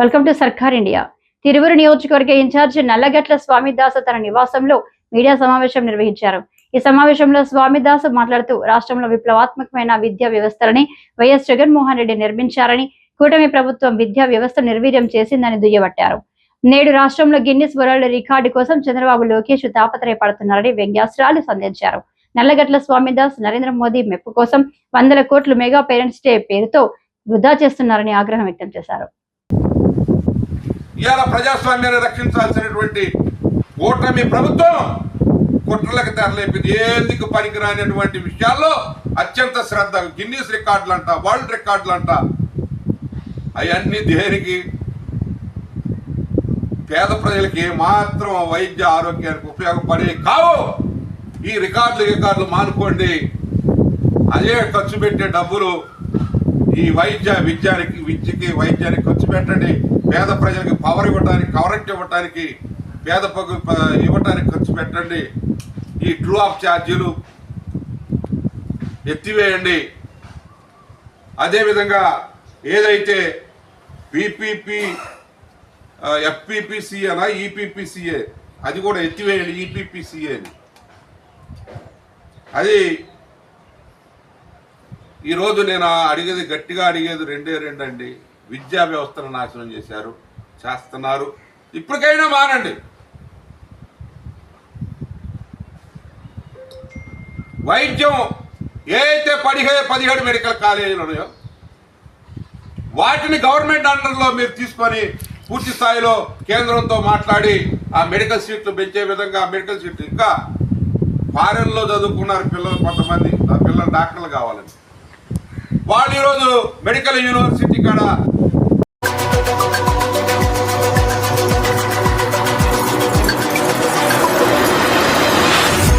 Welcome to సర్కార్ India. Tiruvuru నియోజకవర్గ incharge Nallagatla Swamidas తన నివాసంలో మీడియా సమావేశం నిర్వహించారు. ఈ సమావేశంలో స్వామిదాస్ మాట్లాడుతూ రాష్ట్రంలో విప్లవాత్మకమైన విద్యా వ్యవస్థలని వైఎస్ జగన్మోహన్ రెడ్డి నిర్మించారని కూటమి ప్రభుత్వం విద్యా వ్యవస్థ నిర్వీర్యం చేసిందని దుయ్యబట్టారు. నేడు రాష్ట్రంలో గిన్నిస్ వరల్డ్ రికార్డు కోసం చంద్రబాబు లోకేష్ తాపత్రయపడుతున్నారని వ్యంగ్యాస్త్రాలు సంధించారు. నల్లగట్ల స్వామిదాస్ నరేంద్ర మోదీ మెప్పు కోసం వందల కోట్లు మెగా పేరెంట్స్ డే పేరుతో వృధా చేస్తున్నారని ఆగ్రహం వ్యక్తం చేశారు. ఇవాళ ప్రజాస్వామ్యాన్ని రక్షించాల్సినటువంటి కూటమి ప్రభుత్వం కుట్రలకు తెరలేపింది. ఎందుకు పనికిరానటువంటి విషయాల్లో అత్యంత శ్రద్ధ గిన్నీస్ రికార్డులు అంట వరల్డ్ రికార్డులు అంట అవన్నీ దేనికి? పేద ప్రజలకి మాత్రం వైద్య ఆరోగ్యానికి ఉపయోగపడే కావు. ఈ రికార్డులు రికార్డులు మానుకోండి. అదే ఖర్చు పెట్టే డబ్బులు ఈ వైద్య విద్యానికి విద్యకి వైద్యానికి ఖర్చు పెట్టండి. పేద ప్రజలకు పవర్ ఇవ్వడానికి కవరేజ్ ఇవ్వడానికి పేద పగు ఇవ్వడానికి ఖర్చు పెట్టండి. ఈ ట్రూ ఆఫ్ ఛార్జీలు ఎత్తివేయండి. అదేవిధంగా ఏదైతే పీపీపీ ఎఫ్పిపిసిఏనా ఈపీపీసీఏ అది కూడా ఎత్తివేయండి ఈపీపీసీఏ అది ఈరోజు నేను అడిగేది గట్టిగా అడిగేది రెండే రెండండి. విద్యా వ్యవస్థను నాశనం చేశారు చేస్తున్నారు. ఇప్పటికైనా మానండి. వైద్యం ఏదైతే పడిహే పదిహేడు పదిహేడు మెడికల్ కాలేజీలు ఉన్నాయో వాటిని గవర్నమెంట్ అండర్లో మీరు తీసుకొని పూర్తి స్థాయిలో కేంద్రంతో మాట్లాడి ఆ మెడికల్ సీట్లు పెంచే విధంగా మెడికల్ సీట్లు ఇంకా ఫారెన్లో చదువుకున్నారు పిల్లలు కొంతమంది ఆ పిల్లలు డాక్టర్లు కావాలని వాళ్ళు ఈరోజు మెడికల్ యూనివర్సిటీ కాడ